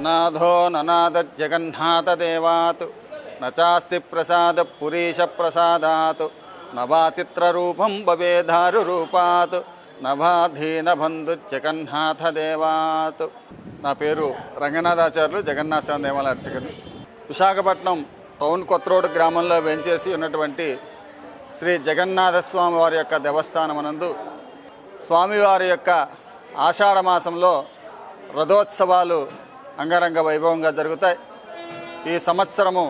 ననాథో ననాదజ్జగన్నాథదేవాత్. నాస్తి ప్రసాద పురీష ప్రసాదాత్. నవా చిత్రరూపం భవేధారు రూపాత్. నభాధీన బంధు జగన్నాథ నా పేరు రంగనాథాచార్యులు జగన్నాథ స్వామి దేవాలయ అర్చకులు. విశాఖపట్నం టౌన్ కొత్త రోడ్ గ్రామంలో వెంచేసి ఉన్నటువంటి శ్రీ జగన్నాథస్వామి వారి యొక్క దేవస్థానమనందు స్వామివారి యొక్క ఆషాఢ మాసంలో రథోత్సవాలు అంగరంగ వైభవంగా జరుగుతాయి. ఈ సంవత్సరము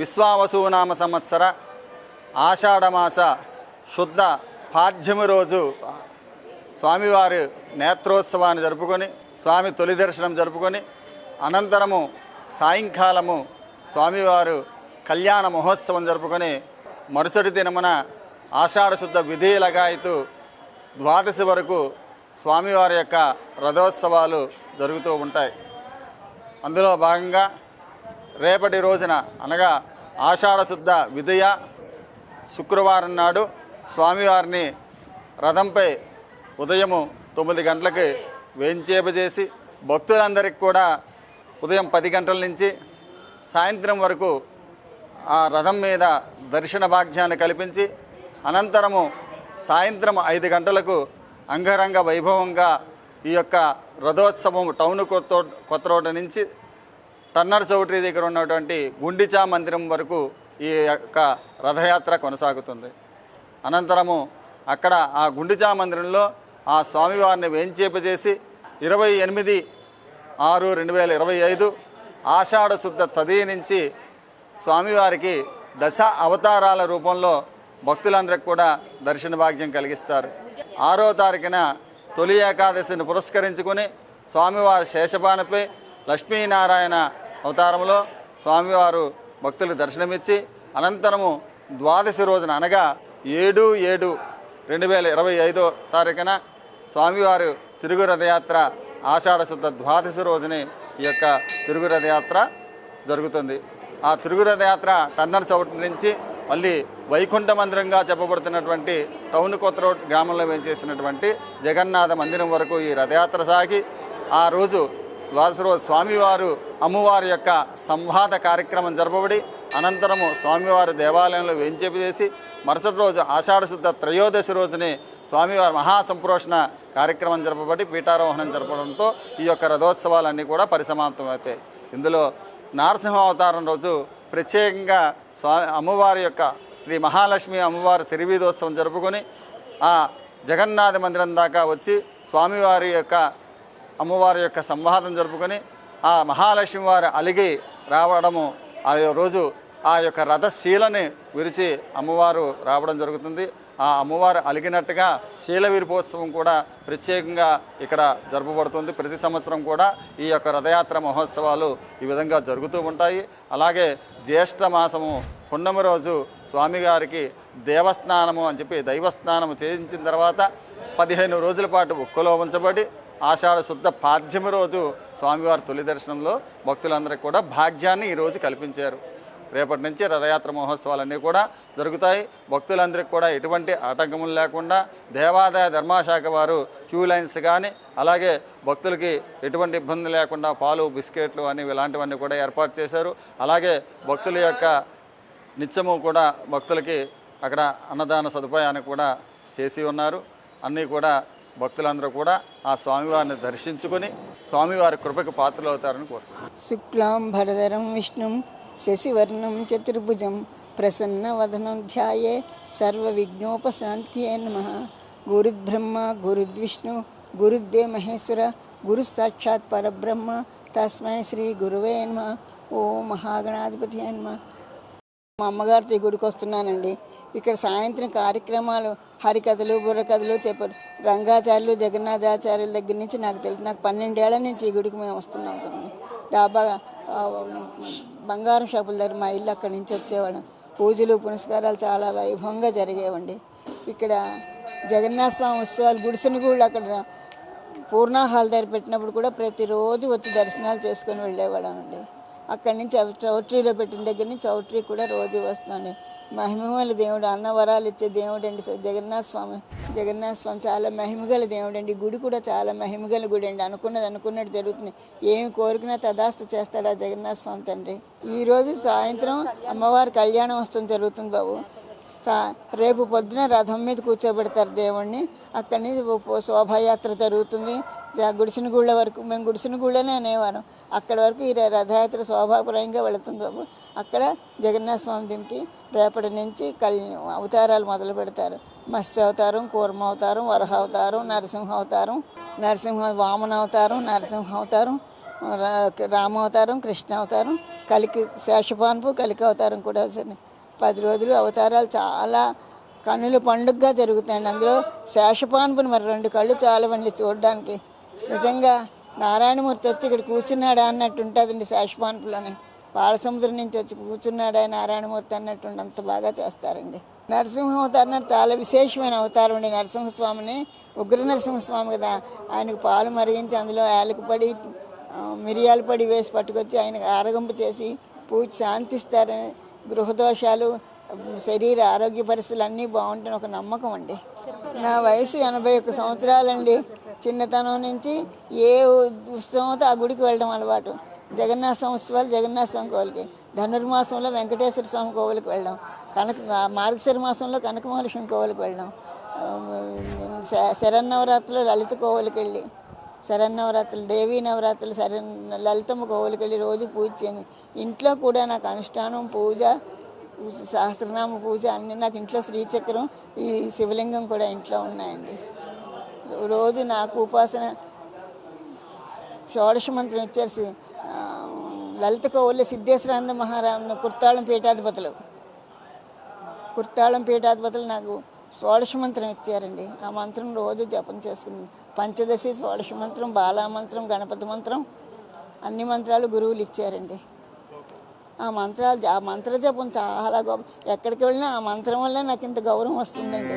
విశ్వావసునామ సంవత్సర ఆషాఢమాస శుద్ధ పాఠ్యము రోజు స్వామివారి నేత్రోత్సవాన్ని జరుపుకొని స్వామి తొలి దర్శనం జరుపుకొని అనంతరము సాయంకాలము స్వామివారు కళ్యాణ మహోత్సవం జరుపుకొని మరుసటి దినమున ఆషాఢ శుద్ధ విధి లగాయతు ద్వాదశి వరకు స్వామివారి యొక్క రథోత్సవాలు జరుగుతూ ఉంటాయి. అందులో భాగంగా రేపటి రోజున అనగా ఆషాఢశుద్ధ విధయ విదయ శుక్రవారం నాడు స్వామివారిని రథంపై ఉదయము తొమ్మిది గంటలకి వేంచేపజేసి భక్తులందరికీ కూడా ఉదయం పది గంటల నుంచి సాయంత్రం వరకు ఆ రథం మీద దర్శన భాగ్యాన్ని కల్పించి అనంతరము సాయంత్రం ఐదు గంటలకు అంగరంగ వైభవంగా ఈ యొక్క రథోత్సవం టౌన్ కొత్త కొత్త రోడ్డు నుంచి టన్నర్ చౌటరీ దగ్గర ఉన్నటువంటి గుండిచా మందిరం వరకు ఈ యొక్క రథయాత్ర కొనసాగుతుంది. అనంతరము అక్కడ ఆ గుండిచా మందిరంలో ఆ స్వామివారిని వేంచేపజేసి ఇరవై ఎనిమిది ఆరు రెండు వేల ఇరవై ఐదు ఆషాఢ శుద్ధ తది నుంచి స్వామివారికి దశ అవతారాల రూపంలో భక్తులందరికీ కూడా దర్శన భాగ్యం కలిగిస్తారు. ఆరో తారీఖున తొలి ఏకాదశిని పురస్కరించుకొని స్వామివారి శేషపానపై లక్ష్మీనారాయణ అవతారంలో స్వామివారు భక్తులకు దర్శనమిచ్చి అనంతరము ద్వాదశి రోజున అనగా ఏడు ఏడు రెండు వేల ఇరవై ఐదో తారీఖున స్వామివారు తిరుగు రథయాత్ర ఆషాఢ శుద్ధ ద్వాదశి రోజుని ఈ యొక్క తిరుగు రథయాత్ర జరుగుతుంది. ఆ తిరుగు రథయాత్ర టన్నర్ చౌట నుంచి మళ్ళీ వైకుంఠ మందిరంగా చెప్పబడుతున్నటువంటి టౌన్ కొత్త రోడ్ గ్రామంలో వేయించేసినటువంటి జగన్నాథ మందిరం వరకు ఈ రథయాత్ర సాగి ఆ రోజు ద్వాదశ రోజు స్వామివారు అమ్మవారి యొక్క సంవాద కార్యక్రమం జరపబడి అనంతరము స్వామివారి దేవాలయంలో వేంచేపు మరుసటి రోజు ఆషాఢశుద్ధ త్రయోదశి రోజునే స్వామివారి మహాసంప్రోషణ కార్యక్రమం జరపబడి పీఠారోహణం జరపడంతో ఈ యొక్క రథోత్సవాలన్నీ కూడా పరిసమాప్తమవుతాయి. ఇందులో నారసింహ అవతారం రోజు ప్రత్యేకంగా స్వామి అమ్మవారి యొక్క శ్రీ మహాలక్ష్మి అమ్మవారి తిరువీధోత్సవం జరుపుకొని ఆ జగన్నాథ మందిరం దాకా వచ్చి స్వామివారి యొక్క అమ్మవారి యొక్క సంవాదం జరుపుకొని ఆ మహాలక్ష్మి వారు అలిగి రావడము ఆ రోజు ఆ యొక్క రథశీలని విరిచి అమ్మవారు రావడం జరుగుతుంది. ఆ అమ్మవారు అలిగినట్టుగా శీలవీరిపోత్సవం కూడా ప్రత్యేకంగా ఇక్కడ జరపబడుతుంది. ప్రతి సంవత్సరం కూడా ఈ యొక్క రథయాత్ర మహోత్సవాలు ఈ విధంగా జరుగుతూ ఉంటాయి. అలాగే జ్యేష్ఠ మాసము పున్నమి రోజు స్వామిగారికి దేవస్నానము అని చెప్పి దైవస్నానము చేయించిన తర్వాత పదిహేను రోజుల పాటు ఉక్కులో ఉంచబడి ఆషాఢ శుద్ధ పాఠ్యమ రోజు స్వామివారి తొలి దర్శనంలో భక్తులందరికీ కూడా భాగ్యాన్ని ఈరోజు కల్పించారు. రేపటి నుంచి రథయాత్ర మహోత్సవాలన్నీ కూడా జరుగుతాయి. భక్తులందరికీ కూడా ఎటువంటి ఆటంకములు లేకుండా దేవాదాయ ధర్మాశాఖ వారు క్యూ లైన్స్ కానీ అలాగే భక్తులకి ఎటువంటి ఇబ్బంది లేకుండా పాలు బిస్కెట్లు అని ఇలాంటివన్నీ కూడా ఏర్పాటు చేశారు. అలాగే భక్తుల యొక్క నిత్యము కూడా భక్తులకి అక్కడ అన్నదాన సదుపాయాన్ని కూడా చేసి ఉన్నారు. అన్నీ కూడా భక్తులందరూ కూడా ఆ స్వామివారిని దర్శించుకొని స్వామివారి కృపకు పాత్రలు అవుతారని కోరుతున్నారు శుక్లాం భరధరం విష్ణుం శశివర్ణం చతుర్భుజం ప్రసన్నవదనం ధ్యాయే సర్వవిఘ్నోపశాంత్యే నమ. గురుద్బ్రహ్మ గురుద్విష్ణు గురుద్వే మహేశ్వర గురు సాక్షాత్ పరబ్రహ్మ తస్మై శ్రీ గురువే నమ. ఓ మహాగణాధిపతి నమ మా అమ్మగారితో గుడికి వస్తున్నానండి. ఇక్కడ సాయంత్రం కార్యక్రమాలు హరికథలు బుర్రకథలు చెప్పారు. రంగాచార్యులు జగన్నాథాచార్యుల దగ్గర నుంచి నాకు తెలుసు నాకు పన్నెండేళ్ళ నుంచి ఈ గుడికి మేము వస్తున్నాం డాబా బంగారం షాపుల దగ్గర మా ఇల్లు అక్కడి నుంచి వచ్చేవాళ్ళం. పూజలు పునస్కారాలు చాలా వైభవంగా జరిగేవండి. ఇక్కడ జగన్నాథ స్వామి ఉత్సవాలు గుడిసెని కూడా అక్కడ పూర్ణాహాల్ దగ్గర పెట్టినప్పుడు కూడా ప్రతిరోజు వచ్చి దర్శనాలు చేసుకొని వెళ్ళేవాళ్ళమండి. అక్కడి నుంచి అవి చౌట్రీలో పెట్టిన దగ్గర నుంచి చౌట్రీ కూడా రోజు వస్తున్నాను మహిమల దేవుడు అన్నవరాలు ఇచ్చే దేవుడు అండి జగన్నాథ స్వామి. జగన్నాథ స్వామి చాలా మహిమగల దేవుడు అండి గుడి కూడా చాలా మహిమగల గుడి అండి. అనుకున్నది అనుకున్నట్టు జరుగుతుంది. ఏమి కోరుకున్నా తదాస్తు చేస్తాడు ఆ జగన్నాథ స్వామి తండ్రి? ఈ రోజు సాయంత్రం అమ్మవారి కళ్యాణం వస్తుంది జరుగుతుంది బాబు. సా- రేపు పొద్దున రథం మీద కూర్చోబెడతారు దేవుణ్ణి. అక్కడి నుంచి శోభాయాత్ర జరుగుతుంది. గుడిసిన గుళ్ళ వరకు మేము గుడిసిన గుళ్ళనే అనేవారు అక్కడ వరకు ఈ రథయాత్ర శోభాపురంగా వెళుతుంది బాబు. అక్కడ జగన్నాథ స్వామి దింపి రేపటి నుంచి కల్ అవతారాలు మొదలు పెడతారు. మత్స్య అవతారం కూర్మ అవతారం వరహ అవతారం నరసింహ అవతారం నరసింహ వామన అవతారం నరసింహ అవతారం రా- రామ అవతారం కృష్ణ అవతారం కలికి శేషపాన్పు కలికి అవతారం కూడా సరే పది రోజులు అవతారాలు చాలా కన్నుల పండుగగా జరుగుతాయండి అందులో శేషపాన్పుని మరి రెండు కళ్ళు చాలవండి చూడడానికి. నిజంగా నారాయణమూర్తి వచ్చి ఇక్కడ కూర్చున్నాడా అన్నట్టు ఉంటుందండి శేషపాన్పులోని. పాలసముద్రం నుంచి వచ్చి కూర్చున్నాడా నారాయణమూర్తి అన్నట్టు అంత బాగా చేస్తారండి. నరసింహ అవతారం చాలా విశేషమైన అవతారం అండి నరసింహస్వామిని. ఉగ్ర నరసింహస్వామి కదా ఆయనకు పాలు మరిగించి అందులో యాలకుపడి పడి మిరియాలు పడి వేసి పట్టుకొచ్చి ఆయనకు ఆరగింపు చేసి పూజ శాంతిస్తారని గృహదోషాలు శరీర ఆరోగ్య పరిస్థితులు అన్నీ బాగుంటాయని ఒక నమ్మకం అండి. నా వయసు ఎనభై ఒక్క సంవత్సరాలండి. చిన్నతనం నుంచి ఏ ఉత్సవంతో ఆ గుడికి వెళ్ళడం అలవాటు. జగన్నాథ సంవత్సరాలు జగన్నాథ స్వామి కోవలికి. ధనుర్మాసంలో వెంకటేశ్వర స్వామి కోవిలకి వెళ్ళడం. కనక మార్గశిర మాసంలో కనకమహాలక్ష్మి కోవిలకి వెళ్ళడం. శ- శరన్నవరాత్రిలో లలిత కోవిలకి వెళ్ళి శరన్నవరాత్రులు దేవీ నవరాత్రులు శరణ్ లలితమ్మ కోవిలకి రోజు పూజ చేయను ఇంట్లో కూడా నాకు అనుష్ఠానం పూజ సహస్రనామ పూజ అన్నీ నాకు ఇంట్లో శ్రీచక్రం ఈ శివలింగం కూడా ఇంట్లో ఉన్నాయండి. రోజు నాకు ఉపాసన షోడశ మంత్రం ఇచ్చేసి లలిత కోవిల సిద్ధేశ్వరానంద మహారామ కుర్తాళం పీఠాధిపతులు. కుర్తాళం పీఠాధిపతులు నాకు షోడశ మంత్రం ఇచ్చారండి. ఆ మంత్రం రోజు జపం చేసుకున్నాను. పంచదశి షోడశ మంత్రం బాలా మంత్రం గణపతి మంత్రం అన్ని మంత్రాలు గురువులు ఇచ్చారండి. ఆ మంత్రాలు ఆ మంత్ర జపం చాలా గొప్ప ఎక్కడికి వెళ్ళినా ఆ మంత్రం వల్ల నాకు ఇంత గౌరవం వస్తుందండి.